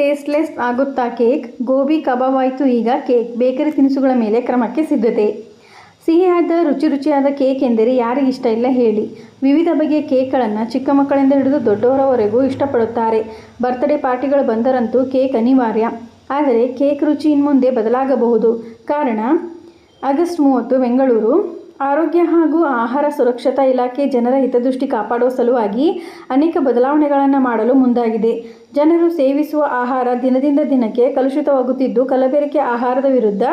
Tasteless ಆಗುತ್ತಾ cake gobi ಕಬಾಬ್ ಆಯಿತು ಈಗ ಕೇಕ್ ಬೇಕರಿ ತಿನಿಸುಗಳ ಮೇಲೆ ಕ್ರಮಕ್ಕೆ ಸಿದ್ಧತೆ. ಸಿಹಿಯಾದ ರುಚಿ ರುಚಿಯಾದ ಕೇಕ್ ಎಂದರೆ ಯಾರಿಗಿಷ್ಟ ಇಲ್ಲ ಹೇಳಿ. ವಿವಿಧ ಬಗೆಯ ಕೇಕ್ಗಳನ್ನು ಚಿಕ್ಕ ಮಕ್ಕಳಿಂದ ಹಿಡಿದು ದೊಡ್ಡವರವರೆಗೂ ಇಷ್ಟಪಡುತ್ತಾರೆ. ಬರ್ತ್ಡೇ ಪಾರ್ಟಿಗಳು ಬಂದರಂತೂ ಕೇಕ್ ಅನಿವಾರ್ಯ. ಆದರೆ ಕೇಕ್ ರುಚಿ ಇನ್ಮುಂದೆ ಬದಲಾಗಬಹುದು. ಕಾರಣ, ಆಗಸ್ಟ್ ಮೂವತ್ತು, ಬೆಂಗಳೂರು. ಆರೋಗ್ಯ ಹಾಗೂ ಆಹಾರ ಸುರಕ್ಷತಾ ಇಲಾಖೆ ಜನರ ಹಿತದೃಷ್ಟಿ ಕಾಪಾಡುವ ಸಲುವಾಗಿ ಅನೇಕ ಬದಲಾವಣೆಗಳನ್ನು ಮಾಡಲು ಮುಂದಾಗಿದೆ. ಜನರು ಸೇವಿಸುವ ಆಹಾರ ದಿನದಿಂದ ದಿನಕ್ಕೆ ಕಲುಷಿತವಾಗುತ್ತಿದ್ದು, ಕಲಬೆರಕೆ ಆಹಾರದ ವಿರುದ್ಧ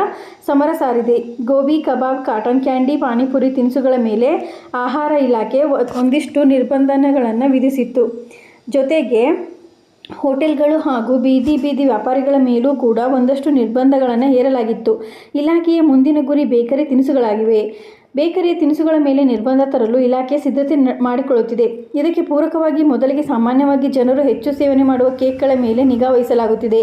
ಸಮರ ಸಾರಿದೆ. Gobi, kebab, cotton candy, panipuri ತಿನಿಸುಗಳ ಮೇಲೆ ಆಹಾರ ಇಲಾಖೆ ಒಂದಿಷ್ಟು ನಿರ್ಬಂಧನೆಗಳನ್ನು ವಿಧಿಸಿತ್ತು. ಜೊತೆಗೆ ಹೋಟೆಲ್ಗಳು ಹಾಗೂ ಬೀದಿ ಬೀದಿ ವ್ಯಾಪಾರಿಗಳ ಮೇಲೂ ಕೂಡ ಒಂದಷ್ಟು ನಿರ್ಬಂಧಗಳನ್ನು ಹೇರಲಾಗಿತ್ತು. ಇಲಾಖೆಯ ಮುಂದಿನ ಗುರಿ ಬೇಕರಿ ತಿನಿಸುಗಳಾಗಿವೆ. ಬೇಕರಿಯ ತಿನಿಸುಗಳ ಮೇಲೆ ನಿರ್ಬಂಧ ತರಲು ಇಲಾಖೆ ಸಿದ್ಧತೆ ಮಾಡಿಕೊಳ್ಳುತ್ತಿದೆ. ಇದಕ್ಕೆ ಪೂರಕವಾಗಿ ಮೊದಲಿಗೆ ಸಾಮಾನ್ಯವಾಗಿ ಜನರು ಹೆಚ್ಚು ಸೇವನೆ ಮಾಡುವ ಕೇಕ್ಗಳ ಮೇಲೆ ನಿಗಾ ವಹಿಸಲಾಗುತ್ತಿದೆ.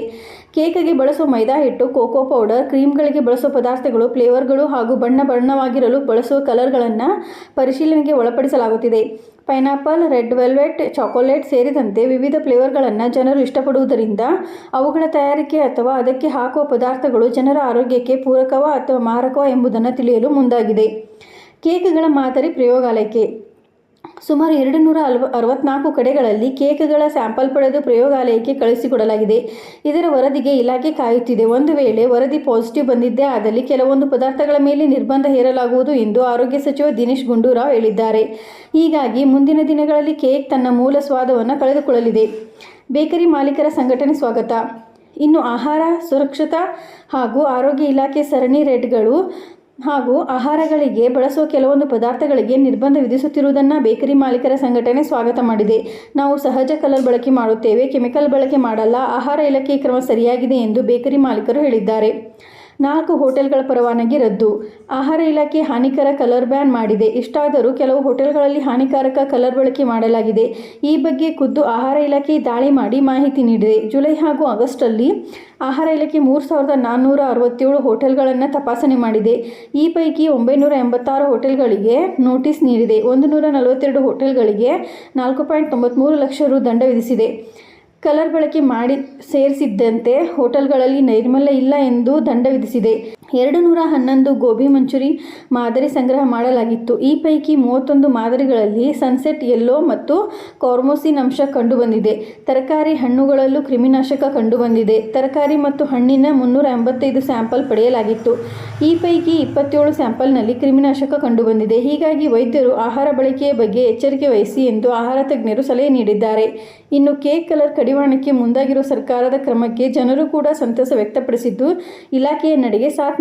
ಕೇಕ್ಗೆ ಬಳಸುವ ಮೈದಾ ಹಿಟ್ಟು, ಕೋಕೋ ಪೌಡರ್, ಕ್ರೀಮ್ಗಳಿಗೆ ಬಳಸುವ ಪದಾರ್ಥಗಳು, ಫ್ಲೇವರ್ಗಳು ಹಾಗೂ ಬಣ್ಣ ಬಣ್ಣವಾಗಿರಲು ಬಳಸುವ ಕಲರ್ಗಳನ್ನು ಪರಿಶೀಲನೆಗೆ ಒಳಪಡಿಸಲಾಗುತ್ತಿದೆ. ಪೈನಾಪಲ್, ರೆಡ್ ವೆಲ್ವೆಟ್, ಚಾಕೊಲೇಟ್ ಸೇರಿದಂತೆ ವಿವಿಧ ಫ್ಲೇವರ್ಗಳನ್ನು ಜನರು ಇಷ್ಟಪಡುವುದರಿಂದ ಅವುಗಳ ತಯಾರಿಕೆ ಅಥವಾ ಅದಕ್ಕೆ ಹಾಕುವ ಪದಾರ್ಥಗಳು ಜನರ ಆರೋಗ್ಯಕ್ಕೆ ಪೂರಕವ ಅಥವಾ ಮಾರಕವ ಎಂಬುದನ್ನು ತಿಳಿಯಲು ಮುಂದಾಗಿದೆ. ಕೇಕ್ಗಳ ಮಾದರಿ ಪ್ರಯೋಗಾಲಯಕ್ಕೆ ಸುಮಾರು ಎರಡು ನೂರ ಅಲ್ವ ಅರವತ್ನಾಲ್ಕು ಕಡೆಗಳಲ್ಲಿ ಕೇಕ್ಗಳ ಸ್ಯಾಂಪಲ್ ಪಡೆದು ಪ್ರಯೋಗಾಲಯಕ್ಕೆ ಕಳುಹಿಸಿಕೊಡಲಾಗಿದೆ ಇದರ ವರದಿಗೆ ಇಲಾಖೆ ಕಾಯುತ್ತಿದೆ. ಒಂದು ವೇಳೆ ವರದಿ ಪಾಸಿಟಿವ್ ಬಂದಿದ್ದೇ ಆದಲ್ಲಿ ಕೆಲವೊಂದು ಪದಾರ್ಥಗಳ ಮೇಲೆ ನಿರ್ಬಂಧ ಹೇರಲಾಗುವುದು ಎಂದು ಆರೋಗ್ಯ ಸಚಿವ ದಿನೇಶ್ ಗುಂಡೂರಾವ್ ಹೇಳಿದ್ದಾರೆ. ಹೀಗಾಗಿ ಮುಂದಿನ ದಿನಗಳಲ್ಲಿ ಕೇಕ್ ತನ್ನ ಮೂಲ ಸ್ವಾದವನ್ನು ಕಳೆದುಕೊಳ್ಳಲಿದೆ. ಬೇಕರಿ ಮಾಲೀಕರ ಸಂಘಟನೆ ಸ್ವಾಗತ. ಇನ್ನು ಆಹಾರ, ಸುರಕ್ಷತಾ ಹಾಗೂ ಆರೋಗ್ಯ ಇಲಾಖೆ ಸರಣಿ ರೇಟ್ಗಳು ಹಾಗೂ ಆಹಾರಗಳಿಗೆ ಬಳಸುವ ಕೆಲವೊಂದು ಪದಾರ್ಥಗಳಿಗೆ ನಿರ್ಬಂಧ ವಿಧಿಸುತ್ತಿರುವುದನ್ನು ಬೇಕರಿ ಮಾಲೀಕರ ಸಂಘಟನೆ ಸ್ವಾಗತ ಮಾಡಿದೆ. ನಾವು ಸಹಜ ಕಲರ್ ಬಳಕೆ ಮಾಡುತ್ತೇವೆ. ಕೆಮಿಕಲ್ ಬಳಕೆ ಮಾಡಲ್ಲ. ಆಹಾರ ಇಲಾಖೆ ಕ್ರಮ ಸರಿಯಾಗಿದೆ ಎಂದು ಬೇಕರಿ ಮಾಲೀಕರು ಹೇಳಿದ್ದಾರೆ. ನಾಲ್ಕು ಹೋಟೆಲ್ಗಳ ಪರವಾನಗಿ ರದ್ದು. ಆಹಾರ ಇಲಾಖೆ ಹಾನಿಕರ ಕಲರ್ ಬ್ಯಾನ್ ಮಾಡಿದೆ. ಇಷ್ಟಾದರೂ ಕೆಲವು ಹೋಟೆಲ್ಗಳಲ್ಲಿ ಹಾನಿಕಾರಕ ಕಲರ್ ಬಳಕೆ ಮಾಡಲಾಗಿದೆ. ಈ ಬಗ್ಗೆ ಖುದ್ದು ಆಹಾರ ಇಲಾಖೆ ದಾಳಿ ಮಾಡಿ ಮಾಹಿತಿ ನೀಡಿದೆ. ಜುಲೈ ಹಾಗೂ ಆಗಸ್ಟಲ್ಲಿ ಆಹಾರ ಇಲಾಖೆ ಮೂರು ಸಾವಿರದ ನಾನ್ನೂರ ಅರವತ್ತೇಳು ಹೋಟೆಲ್ಗಳನ್ನು ತಪಾಸಣೆ ಮಾಡಿದೆ. ಈ ಪೈಕಿ ಒಂಬೈನೂರ ಎಂಬತ್ತಾರು ಹೋಟೆಲ್ಗಳಿಗೆ ನೋಟಿಸ್ ನೀಡಿದೆ. ಒಂದು ನೂರ ನಲವತ್ತೆರಡು ಹೋಟೆಲ್ಗಳಿಗೆ ನಾಲ್ಕು ಪಾಯಿಂಟ್ ತೊಂಬತ್ತ್ಮೂರು ಲಕ್ಷ ರು ದಂಡ ವಿಧಿಸಿದೆ. ಕಲರ್ ಬಳಕೆ ಮಾಡಿ ಸೇರಿಸಿದ್ದಂತೆ ಹೋಟೆಲ್ಗಳಲ್ಲಿ ನೈರ್ಮಲ್ಯ ಇಲ್ಲ ಎಂದು ದಂಡ ವಿಧಿಸಿದೆ. ಎರಡು ನೂರ ಹನ್ನೊಂದು ಗೋಬಿ ಮಂಚೂರಿ ಮಾದರಿ ಸಂಗ್ರಹ ಮಾಡಲಾಗಿತ್ತು. ಈ ಪೈಕಿ ಮೂವತ್ತೊಂದು ಮಾದರಿಗಳಲ್ಲಿ ಸನ್ಸೆಟ್ ಎಲ್ಲೋ ಮತ್ತು ಕಾರ್ಮೋಸಿನ್ ಅಂಶ ಕಂಡುಬಂದಿದೆ. ತರಕಾರಿ ಹಣ್ಣುಗಳಲ್ಲೂ ಕ್ರಿಮಿನಾಶಕ ಕಂಡುಬಂದಿದೆ. ತರಕಾರಿ ಮತ್ತು ಹಣ್ಣಿನ ಮುನ್ನೂರ ಎಂಬತ್ತೈದು ಸ್ಯಾಂಪಲ್ ಪಡೆಯಲಾಗಿತ್ತು. ಈ ಪೈಕಿ ಇಪ್ಪತ್ತೇಳು ಸ್ಯಾಂಪಲ್ನಲ್ಲಿ ಕ್ರಿಮಿನಾಶಕ ಕಂಡುಬಂದಿದೆ. ಹೀಗಾಗಿ ವೈದ್ಯರು ಆಹಾರ ಬಳಕೆಯ ಬಗ್ಗೆ ಎಚ್ಚರಿಕೆ ವಹಿಸಿ ಎಂದು ಆಹಾರ ತಜ್ಞರು ಸಲಹೆ ನೀಡಿದ್ದಾರೆ. ಇನ್ನು ಕೇಕ್ ಕಲರ್ ಕಡಿವಾಣಕ್ಕೆ ಮುಂದಾಗಿರುವ ಸರ್ಕಾರದ ಕ್ರಮಕ್ಕೆ ಜನರು ಕೂಡ ಸಂತಸ ವ್ಯಕ್ತಪಡಿಸಿದ್ದು, ಇಲಾಖೆಯ ನಡೆಗೆ ಸಾಥ್